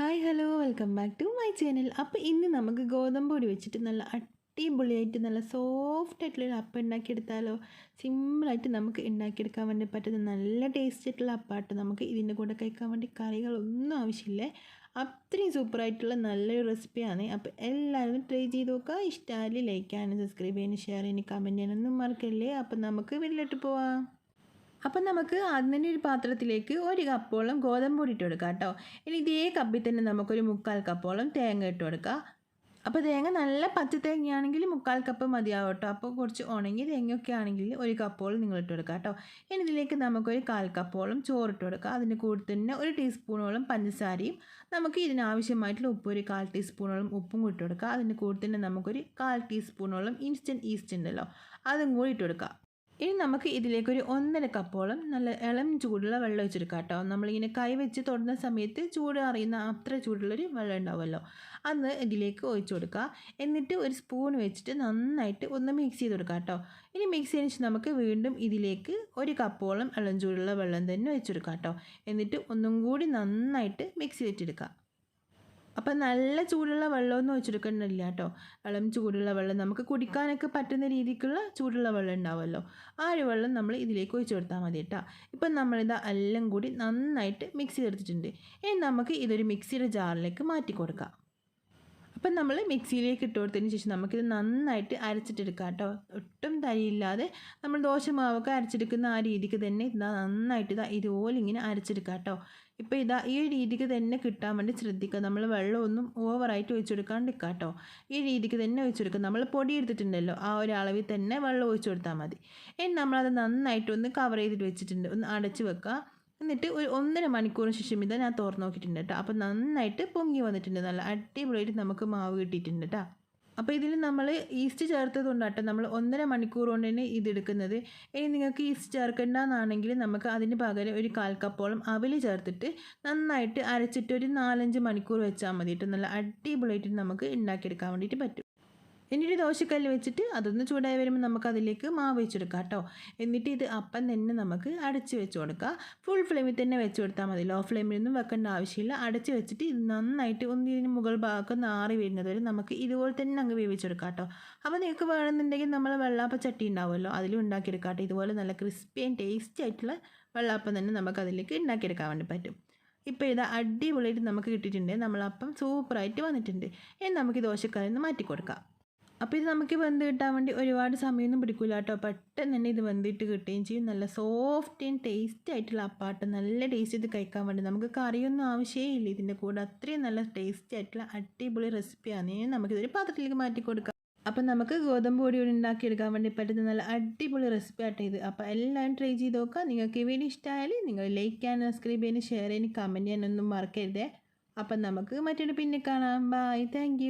Hi hello welcome back to my channel അപ്പോൾ ഇന്ന് നമുക്ക് ഗോതമ്പ് പൊടി വെച്ചിട്ട് നല്ല അടിപൊളിയായിട്ട് നല്ല സോഫ്റ്റ് ആയിട്ടുള്ളൊരു അപ്പം ഉണ്ടാക്കിയെടുത്താലോ? സിമ്പിളായിട്ട് നമുക്ക് ഉണ്ടാക്കിയെടുക്കാൻ വേണ്ടി പറ്റുന്ന നല്ല ടേസ്റ്റ് ആയിട്ടുള്ള അപ്പാട്ട് നമുക്ക് ഇതിന്റെ കൂടെ കഴിക്കാൻ വേണ്ടി കറികളൊന്നും ആവശ്യമില്ല. അത്രയും സൂപ്പറായിട്ടുള്ള നല്ലൊരു റെസിപ്പിയാണ് അപ്പോൾ എല്ലാവരും ട്രൈ ചെയ്ത് നോക്കുക. ഇഷ്ടമായി ലൈക്ക് ചെയ്യാനും സബ്സ്ക്രൈബ് ചെയ്യാനും ഷെയർ ചെയ്യാനും കമന്റ് ചെയ്യാനൊന്നും മറക്കല്ലേ? അപ്പം നമുക്ക് വീട്ടിലോട്ട് പോവാം. അപ്പം നമുക്ക് ആദ്യം തന്നെ ഒരു പാത്രത്തിലേക്ക് ഒരു കപ്പോളം ഗോതമ്പ് പൊടി ഇട്ട് കൊടുക്കാം കേട്ടോ. ഇനി ഇതേ കപ്പിൽ തന്നെ നമുക്കൊരു മുക്കാൽ കപ്പോളം തേങ്ങ ഇട്ട് കൊടുക്കാം. അപ്പോൾ തേങ്ങ നല്ല പച്ച തേങ്ങയാണെങ്കിൽ മുക്കാൽ കപ്പ് മതിയാവും കേട്ടോ. അപ്പോൾ കുറച്ച് ഉണങ്ങിയ തേങ്ങയൊക്കെ ആണെങ്കിൽ ഒരു കപ്പോളം നിങ്ങൾ ഇട്ട് കൊടുക്കുക കേട്ടോ. ഇനി ഇതിലേക്ക് നമുക്കൊരു കാൽ കപ്പോളം ചോറ് കൊടുക്കുക അതിന്റെ കൂടെ തന്നെ ഒരു ടീസ്പൂണോളം പഞ്ചസാരയും നമുക്ക് ഇതിനാവശ്യമായിട്ടുള്ള ഉപ്പ് ഒരു കാൽ ടീസ്പൂണോളം ഉപ്പും ഇട്ട് കൊടുക്കുക അതിന്റെ കൂടെ തന്നെ നമുക്കൊരു കാൽ ടീസ്പൂണോളം ഇൻസ്റ്റന്റ് ഈസ്റ്റ് ഉണ്ടല്ലോ അതും കൂടി ഇട്ട് കൊടുക്കുക ഇനി നമുക്ക് ഇതിലേക്കൊരു ഒന്നര കപ്പോളം നല്ല ഇളം ചൂടുള്ള വെള്ളം വെച്ചെടുക്കാം കേട്ടോ നമ്മളിങ്ങനെ കൈ വെച്ച് തൊടുന്ന സമയത്ത് ചൂട് അറിയുന്ന അത്ര ചൂടുള്ളൊരു വെള്ളം ഉണ്ടാവുമല്ലോ. അന്ന് ഇതിലേക്ക് ഒഴിച്ചു കൊടുക്കുക. എന്നിട്ട് ഒരു സ്പൂൺ വെച്ചിട്ട് നന്നായിട്ട് ഒന്ന് മിക്സ് ചെയ്ത് കൊടുക്കുക കേട്ടോ ഇനി മിക്സ് ശേഷം നമുക്ക് വീണ്ടും ഇതിലേക്ക് ഒരു കപ്പോളം ഇളം ചൂടുള്ള വെള്ളം തന്നെ വെച്ചെടുക്കാം കേട്ടോ എന്നിട്ട് ഒന്നും കൂടി നന്നായിട്ട് മിക്സ് ചെയ്തിട്ടെടുക്കുക അപ്പം നല്ല ചൂടുള്ള വെള്ളമൊന്നും ഒഴിച്ചെടുക്കണില്ല കേട്ടോ. ഇളം ചൂടുള്ള വെള്ളം. നമുക്ക് കുടിക്കാനൊക്കെ പറ്റുന്ന രീതിക്കുള്ള ചൂടുള്ള വെള്ളം ഉണ്ടാവുമല്ലോ. ആ ഒരു വെള്ളം നമ്മൾ ഇതിലേക്ക് ഒഴിച്ചു കൊടുത്താൽ മതി കേട്ടോ. ഇപ്പം നമ്മളിത് എല്ലാം കൂടി നന്നായിട്ട് മിക്സ് ചെയ്തെടുത്തിട്ടുണ്ട്. ഇനി നമുക്ക് ഇതൊരു മിക്സിയുടെ ജാറിലേക്ക് മാറ്റി കൊടുക്കാം. അപ്പം നമ്മൾ മിക്സിയിലേക്ക് ഇട്ട് കൊടുത്തതിന് ശേഷം നമുക്കിത് നന്നായിട്ട് അരച്ചിട്ടെടുക്കാം കേട്ടോ ഒട്ടും തരിയില്ലാതെ നമ്മൾ ദോശമാവൊക്കെ അരച്ചെടുക്കുന്ന ആ രീതിക്ക് തന്നെ ഇതാ നന്നായിട്ട് ഇതാ ഇതുപോലെ ഇങ്ങനെ അരച്ചെടുക്കാം കേട്ടോ ഇപ്പോൾ ഇതാ ഈ രീതിക്ക് തന്നെ കിട്ടാൻ വേണ്ടി ശ്രദ്ധിക്കുക നമ്മൾ വെള്ളമൊന്നും ഓവറായിട്ട് ഒഴിച്ചു കൊടുക്കാണ്ടിരിക്കുക കേട്ടോ ഈ രീതിക്ക് തന്നെ ഒഴിച്ചു കൊടുക്കുക നമ്മൾ പൊടി എടുത്തിട്ടുണ്ടല്ലോ ആ ഒരു അളവിൽ തന്നെ വെള്ളം ഒഴിച്ചു കൊടുത്താൽ മതി. ഇനി നമ്മളത് നന്നായിട്ട് ഒന്ന് കവർ ചെയ്തിട്ട് വെച്ചിട്ടുണ്ട്. ഒന്ന് അടച്ച് വെക്കുക എന്നിട്ട് ഒരു ഒന്നര മണിക്കൂറിന് ശേഷം ഇതാ ഞാൻ തുറന്നു നോക്കിയിട്ടുണ്ട് കേട്ടോ. അപ്പോൾ നന്നായിട്ട് പൊങ്ങി വന്നിട്ടുണ്ട്. നല്ല അടിപൊളിയായിട്ട് നമുക്ക് മാവ് കിട്ടിയിട്ടുണ്ട് കേട്ടോ. അപ്പോൾ ഇതിൽ നമ്മൾ ഈസ്റ്റ് ചേർത്തത് കൊണ്ടാട്ടോ നമ്മൾ ഒന്നര മണിക്കൂർ കൊണ്ട് തന്നെ ഇതെടുക്കുന്നത് ഇനി നിങ്ങൾക്ക് ഈസ്റ്റ് ചേർക്കേണ്ടതെന്നാണെങ്കിൽ നമുക്ക് അതിന് പകരം ഒരു കാൽ കപ്പോളം അവൽ ചേർത്തിട്ട് നന്നായിട്ട് അരച്ചിട്ട് ഒരു നാലഞ്ച് മണിക്കൂർ വെച്ചാൽ മതിയിട്ട് നല്ല അടിപൊളിയായിട്ട് നമുക്ക് ഉണ്ടാക്കിയെടുക്കാൻ വേണ്ടിയിട്ട് പറ്റും. എന്നിട്ട് ദോശക്കല്ല് വെച്ചിട്ട് അതൊന്ന് ചൂടായി വരുമ്പോൾ നമുക്ക് അതിലേക്ക് മാവ് വെച്ചെടുക്കാം കേട്ടോ. എന്നിട്ട് ഇത് അപ്പം തന്നെ നമുക്ക് അടച്ച് വെച്ച് കൊടുക്കുക ഫുൾ ഫ്ലെയിമിൽ തന്നെ വെച്ച് കൊടുത്താൽ മതി. ലോ ഫ്ലെയിമിലൊന്നും വെക്കേണ്ട ആവശ്യമില്ല. അടച്ച് വെച്ചിട്ട് ഇത് നന്നായിട്ട് ഒന്ന് ഇതിന് മുകൾ ഭാഗമൊക്കെ നാറി വരുന്നത് വരെ നമുക്ക് ഇതുപോലെ തന്നെ അങ്ങ് വേവിച്ചെടുക്കാം കേട്ടോ. അപ്പോൾ നിങ്ങൾക്ക് വേണമെന്നുണ്ടെങ്കിൽ നമ്മൾ വെള്ളാപ്പ ചട്ടി ഉണ്ടാവുമല്ലോ. അതിലും ഉണ്ടാക്കിയെടുക്കാം കേട്ടോ. ഇതുപോലെ നല്ല ക്രിസ്പി ആൻഡ് ടേസ്റ്റി ആയിട്ടുള്ള വെള്ളാപ്പം തന്നെ നമുക്ക് അതിലേക്ക് ഉണ്ടാക്കിയെടുക്കാൻ വേണ്ടി പറ്റും. ഇപ്പോൾ ഇത് അടിപൊളിയായിട്ട് നമുക്ക് കിട്ടിയിട്ടുണ്ട്. നമ്മളപ്പം സൂപ്പറായിട്ട് വന്നിട്ടുണ്ട്. ഇനി നമുക്ക് ദോശക്കറിയിൽ നിന്ന് മാറ്റി കൊടുക്കാം അപ്പോൾ ഇത് നമുക്ക് വെന്ത് കിട്ടാൻ വേണ്ടി ഒരുപാട് സമയമൊന്നും പിടിക്കില്ല കേട്ടോ. പെട്ടെന്ന് തന്നെ ഇത് വെന്തിട്ട് കിട്ടുകയും ചെയ്യും. നല്ല സോഫ്റ്റ് ആൻഡ് ടേസ്റ്റി ആയിട്ടുള്ള അപ്പാട്ട് നല്ല ടേസ്റ്റ് ഇത് കഴിക്കാൻ വേണ്ടി. നമുക്ക് കറിയൊന്നും ആവശ്യമേ ഇല്ല ഇതിന്റെ കൂടെ. അത്രയും നല്ല ടേസ്റ്റി ആയിട്ടുള്ള അടിപൊളി റെസിപ്പിയാണ് നമുക്കിതൊരു പാത്രത്തിലേക്ക് മാറ്റി കൊടുക്കാം. അപ്പം നമുക്ക് ഗോതമ്പ് പൊടി കൊണ്ട് ഉണ്ടാക്കിയെടുക്കാൻ വേണ്ടി പറ്റുന്ന നല്ല അടിപൊളി റെസിപ്പി ആട്ടെ ഇത്. അപ്പോൾ എല്ലാവരും ട്രൈ ചെയ്ത് നോക്കുക. നിങ്ങൾക്ക് ഈ വീഡിയോ ഇഷ്ടമായാൽ നിങ്ങൾ ലൈക്ക് ചെയ്യാനും സബ്സ്ക്രൈബ് ചെയ്യാനും ഷെയർ ചെയ്യാനും കമന്റ് ചെയ്യാനൊന്നും മറക്കരുതേ. അപ്പം നമുക്ക് മറ്റൊരു പിന്നെ കാണാം. Bye thank